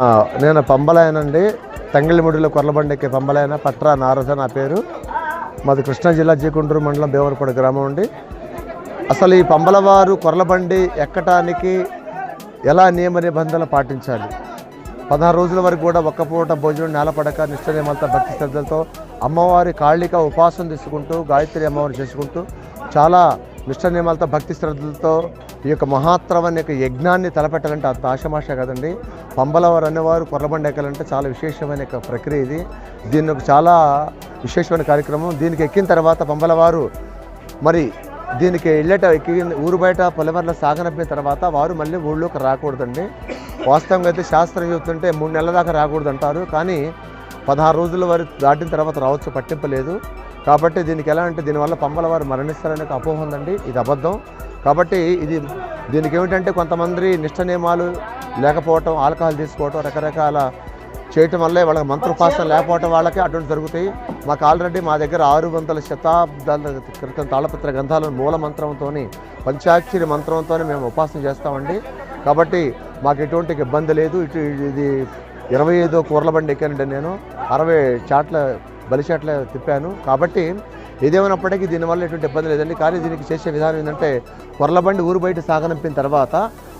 నేను నేను పంబలాయనండి తంగిళ్ళముడిలో కొర్లబండి ఎక్కే పంబలాయన. పట్రా నారద నా పేరు. మాది కృష్ణా జిల్లా జీకుంటూరు మండలం దేవరపడి గ్రామం అండి. అసలు ఈ పంబలవారు కొర్లబండి ఎక్కటానికి ఎలా నియమ నిబంధనలు పాటించాలి? పదహారు రోజుల వరకు కూడా ఒక్క పూట భోజనం నేలపడక నిష్ఠనియమాలతో భక్తి శ్రద్ధలతో అమ్మవారి కాళిక ఉపాసన తీసుకుంటూ గాయత్రి అమ్మవారిని చేసుకుంటూ చాలా నిష్ఠ నియమాలతో భక్తి శ్రద్ధలతో ఈ యొక్క మహాత్రవ అనే యొక్క యజ్ఞాన్ని తలపెట్టాలంటే అంత ఆశమాష కదండి. పంబలవారు అనేవారు కొర్రబండి ఎక్కాలంటే చాలా విశేషమైన యొక్క ప్రక్రియ ఇది. దీన్ని ఒక చాలా విశేషమైన కార్యక్రమం. దీనికి ఎక్కిన తర్వాత పంబలవారు మరి దీనికి వెళ్ళేట ఎక్కి ఊరు బయట పొలవర్ల సాగనప్పిన తర్వాత వారు మళ్ళీ ఊళ్ళోకి రాకూడదండి. వాస్తవంగా అయితే శాస్త్రం చెబుతుంటే మూడు నెలల దాకా రాకూడదు అంటారు కానీ పదహారు రోజుల వారు దాటిన తర్వాత రావచ్చు పట్టింపలేదు కాబట్టి దీనికి ఎలా అంటే దీనివల్ల పంపల వారు మరణిస్తారనే ఒక అపోహ ఉందండి. ఇది అబద్ధం. కాబట్టి ఇది దీనికి ఏమిటంటే కొంతమంది నిష్ట నియమాలు లేకపోవటం ఆల్కహాల్ తీసుకోవటం రకరకాల చేయటం వల్లే వాళ్ళకి మంత్రోపాసన లేకపోవటం వాళ్ళకి అటువంటి జరుగుతాయి. మాకు ఆల్రెడీ మా దగ్గర ఆరు వందల శతాబ్దాల క్రితం తాళపత్ర గ్రంథాలను మూల మంత్రంతో పంచాక్షరి మంత్రంతో మేము ఉపాసన చేస్తామండి. కాబట్టి మాకు ఎటువంటి ఇబ్బంది లేదు. ఇటు ఇది ఇరవై ఐదో కూరల బండి ఎక్కానండి నేను. అరవై చాట్ల బలిచాట్ల తిప్పాను. కాబట్టి ఏదేమైనప్పటికీ దీనివల్ల ఎటువంటి ఇబ్బంది లేదండి. కానీ దీనికి చేసే విధానం ఏంటంటే కొర్లబండి ఊరు బయట సాగనంపిన తర్వాత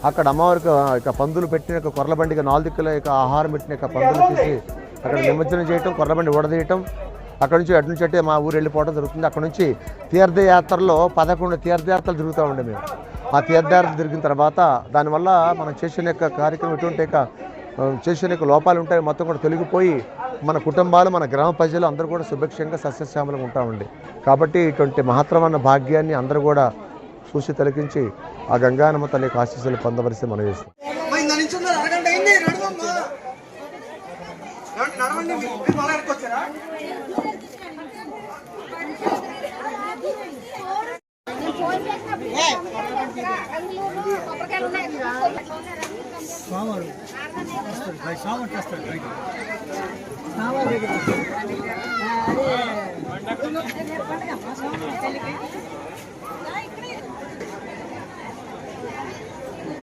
అక్కడ అమ్మవారికి ఇక పందులు పెట్టిన యొక్క కొర్లబండికి నాలుగు దిక్కుల యొక్క ఆహారం పెట్టిన యొక్క పందులు తీసి అక్కడ నిమజ్జనం చేయటం కొర్లబండి ఊడదీయటం అక్కడ నుంచి అటు నుంచి అట్టే మా ఊరు వెళ్ళిపోవడం జరుగుతుంది. అక్కడ నుంచి తీర్థయాత్రలో పదకొండు తీర్థయాత్రలు తిరుగుతూ ఉండే మేము. ఆ తీర్థయాత్ర తిరిగిన తర్వాత దానివల్ల మనం చేసిన యొక్క కార్యక్రమం ఎటువంటి యొక్క చేసిన యొక్క లోపాలు ఉంటాయి మొత్తం కూడా తొలగిపోయి మన కుటుంబాలు మన గ్రామ ప్రజలు అందరూ కూడా సుభిక్షంగా సస్యశ్యామలంగా ఉంటామండి. కాబట్టి ఇటువంటి మహత్తరమైన భాగ్యాన్ని అందరూ కూడా చూసి తిలకించి ఆ గంగానమ్మ తల్లి యొక్క ఆశీస్సులు పొందవలసి మనం చేస్తాం పండుగ